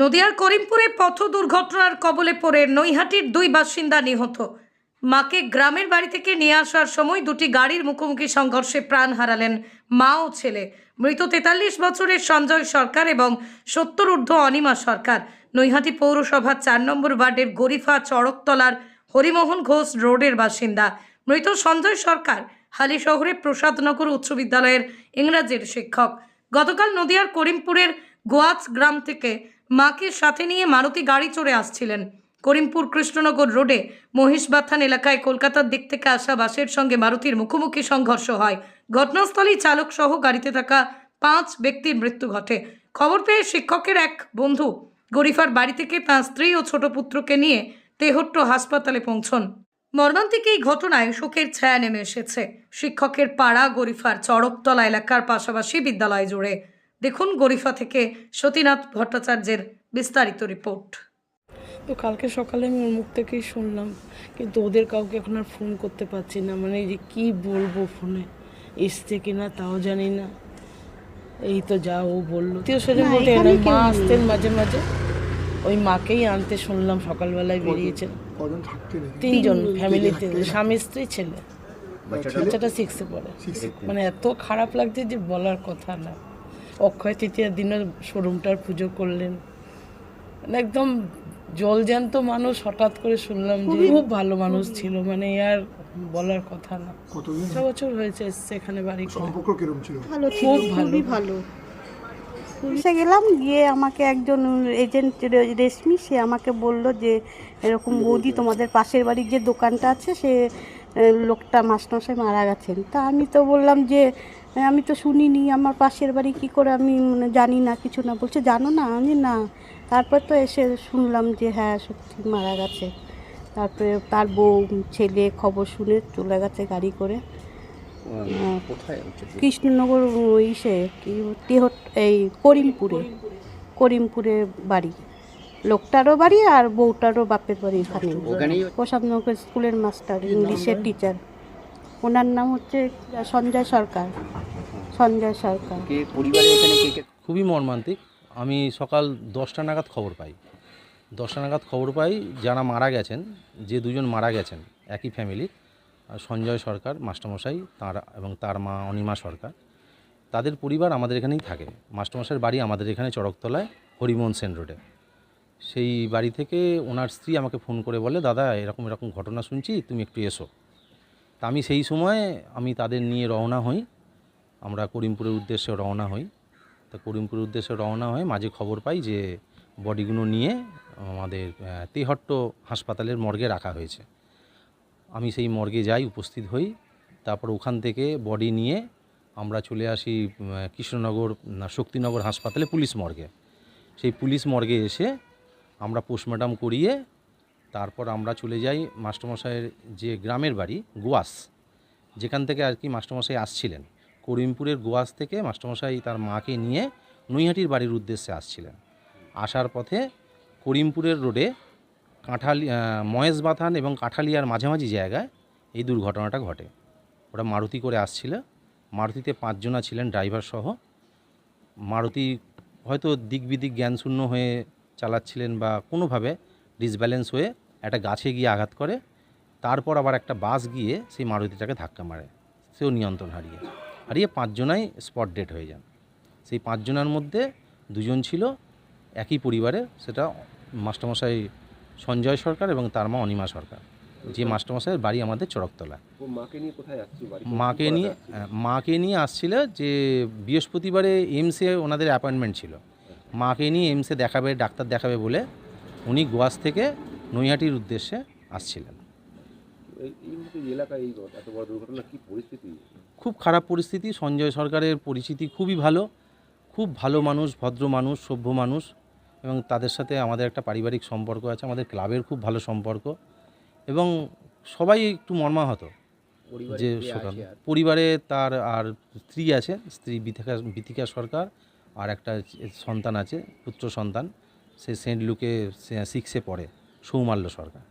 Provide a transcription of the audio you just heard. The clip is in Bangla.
নদিয়ার করিমপুরে পথ দুর্ঘটনার কবলে পড়ে নৈহাটির দুই বাসিন্দা নিহত। মাকে গ্রামের বাড়ি থেকে নিয়ে আসার সময় দুটি গাড়ির মুখোমুখি সংঘর্ষে প্রাণ হারালেন মা ও ছেলে। মৃত তেতাল্লিশ বছরের সঞ্জয় সরকার এবং সত্তর ঊর্ধ্ব অনিমা সরকার। নৈহাটি পৌরসভার চার নম্বর ওয়ার্ডের গরিফা চড়কতলার হরিমোহন ঘোষ রোডের বাসিন্দা। মৃত সঞ্জয় সরকার হালি শহরে প্রসাদনগর উচ্চ বিদ্যালয়ের ইংরাজির শিক্ষক। গতকাল নদিয়ার করিমপুরের গোয়াচ গ্রাম থেকে মাকে সাথে নিয়ে মারুতি গাড়ি চড়ে আসছিলেন। করিমপুর কৃষ্ণনগর রোডে মহিষবাথান এলাকায় কলকাতার দিক থেকে আসা বাসের সঙ্গে মারুতির মুখোমুখি সংঘর্ষ হয়। ঘটনাস্থলেই চালক সহ গাড়িতে থাকা পাঁচ ব্যক্তির মৃত্যু ঘটে। খবর পেয়ে শিক্ষকের এক বন্ধু গরিফার বাড়ি থেকে তাঁর স্ত্রী ও ছোট পুত্রকে নিয়ে তেহট্ট হাসপাতালে পৌঁছন। মর্মান্তিক এই ঘটনায় শোকের ছায়া নেমে এসেছে। শিক্ষকের পাড়া গরিফার চড়কতলা এলাকার পাশাপাশি বিদ্যালয় জুড়ে। দেখুন গরিফা থেকে সতীনাথ ভট্টাচার্যের বিস্তারিত রিপোর্ট। তো কালকে সকালে আমি ওর মুখ থেকেই শুনলাম কিন্তু ওদের কাউকে এখন আর ফোন করতে পারছি না। মানে এই যে কী বলব ফোনে এসছে কিনা তাও জানি না। এই তো যা ও বলল। আত্মীয় স্বজন বলতে এরা মা আসতেন মাঝে মাঝে। ওই মাকেই আনতে শুনলাম সকালবেলায় বেরিয়েছেন? তিনজন ফ্যামিলিতে স্বামী স্ত্রী ছেলে। বাচ্চাটা? সিক্সে পড়ে। মানে এত খারাপ লাগছে যে বলার কথা না। অক্ষয় তৃতীয়ার দিনও শোরুমটার পুজো করলেন। মানে একদম জলজ্যান্ত মানুষ হঠাৎ করে শুনলাম যে খুব ভালো মানুষ ছিল মানে আর বলার কথা না। কতদিন ছ বছর হয়েছে এসছে এখানে বাড়ি সম্পর্ক কিরম ছিল? ভালো ছিল খুব ভালো। খুবই ভালো পুলিশে গেলাম গিয়ে আমাকে একজন এজেন্ট রেশমি সে আমাকে বলল যে এরকম বৌদি তোমাদের পাশের বাড়ির যে দোকানটা আছে সে লোকটা মাস্টারমশাই মারা গেছেন। তা আমি তো বললাম যে আমি তো শুনিনি আমার পাশের বাড়ি কি করে আমি মানে জানি না কিছু না। বলছে জানো না? আমি না। তারপর তো এসে শুনলাম যে হ্যাঁ সত্যি মারা গেছে। তারপরে তার বউ ছেলে খবর শুনে চলে গেছে গাড়ি করে। কৃষ্ণনগর ইসে কি তেহট এই করিমপুরে করিমপুরে বাড়ি। লোকটারও বাড়ি আর বউটারও বাপের বাড়ি এখানে। প্রসাদনগর স্কুলের মাস্টার ইংলিশের টিচার ওনার নাম হচ্ছে সঞ্জয় সরকার। সঞ্জয় সরকার। খুবই মর্মান্তিক। আমি সকাল দশটা নাগাদ খবর পাই। দশটা নাগাদ খবর পাই যারা মারা গেছেন যে দুজন মারা গেছেন একই ফ্যামিলির আর সঞ্জয় সরকার মাস্টারমশাই তার এবং তার মা অনিমা সরকার তাদের পরিবার আমাদের এখানেই থাকে। মাস্টারমশাইয়ের বাড়ি আমাদের এখানে চড়কতলায় হরিমোহন সেন রোডে। সেই বাড়ি থেকে ওনার স্ত্রী আমাকে ফোন করে বলে, দাদা, এরকম এরকম ঘটনা শুনছি, তুমি একটু এসো। তা আমি সেই সময় আমি তাদের নিয়ে রওনা হই। আমরা করিমপুরের উদ্দেশ্যে রওনা হই। তা করিমপুরের উদ্দেশ্যে রওনা হয়ে মাঝে খবর পাই যে, বডিগুলো নিয়ে আমাদের তেহট্ট হাসপাতালের মর্গে রাখা হয়েছে। আমি সেই মর্গে যাই, উপস্থিত হই। তারপর ওখান থেকে বডি নিয়ে আমরা চলে আসি কৃষ্ণনগর শক্তিনগর হাসপাতালে পুলিশ মর্গে। সেই পুলিশ মর্গে এসে আমরা পোস্টমর্টম করিয়ে তারপর আমরা চলে যাই মাস্টারমশাইয়ের যে গ্রামের বাড়ি গোয়াস। যেখান থেকে আর কি মাস্টারমশাই আসছিলেন। করিমপুরের গোয়াস থেকে মাস্টারমশাই তার মাকে নিয়ে নৈহাটির বাড়ির উদ্দেশ্যে আসছিলেন। আসার পথে করিমপুরের রোডে কাঁঠালি আহ, মহেশবাথান এবং কাঁঠালিয়ার মাঝামাঝি জায়গায় এই দুর্ঘটনাটা ঘটে। ওরা মারুতি করে আসছিল। মারুতিতে পাঁচজনা ছিলেন ড্রাইভার সহ। মারুতি হয়তো দিক বিদিক জ্ঞানশূন্য হয়ে চালাচ্ছিলেন বা কোনোভাবে ডিসব্যালেন্স হয়ে একটা গাছে গিয়ে আঘাত করে তারপর আবার একটা বাস গিয়ে সেই মারুতিটাকে ধাক্কা মারে। সেও নিয়ন্ত্রণ হারিয়ে। হারিয়ে পাঁচজনাই স্পট ডেট হয়ে যান। সেই পাঁচজনের মধ্যে দুজন ছিল একই পরিবারের সেটা মাস্টারমশাই সঞ্জয় সরকার এবং তার মা অনিমা সরকার। যে মাস্টারমশাইয়ের বাড়ি আমাদের চড়কতলায় ও মাকে নিয়ে কোথায় মাকে নিয়ে হ্যাঁ, মাকে নিয়ে আসছিল যে বৃহস্পতিবারে এইমসে ওনাদের অ্যাপয়েন্টমেন্ট ছিল। মাকে নিয়ে এইমসে দেখাবে ডাক্তার দেখাবে বলে উনি গোয়াস থেকে নৈহাটির উদ্দেশ্যে আসছিলেন। খুব খারাপ পরিস্থিতি সঞ্জয় সরকারের পরিচিতি খুবই ভালো খুব ভালো মানুষ ভদ্র মানুষ সভ্য মানুষ এবং তাদের সাথে আমাদের একটা পারিবারিক সম্পর্ক আছে আমাদের ক্লাবের খুব ভালো সম্পর্ক এবং সবাই একটু মর্মাহত। যে সকাল পরিবারে তার আর স্ত্রী আছে স্ত্রী বিথিকা বিথিকা সরকার আর একটা সন্তান আছে পুত্র সন্তান সে সেন্ট লুকে সিক্সে পড়ে সৌমাল্য সরকার।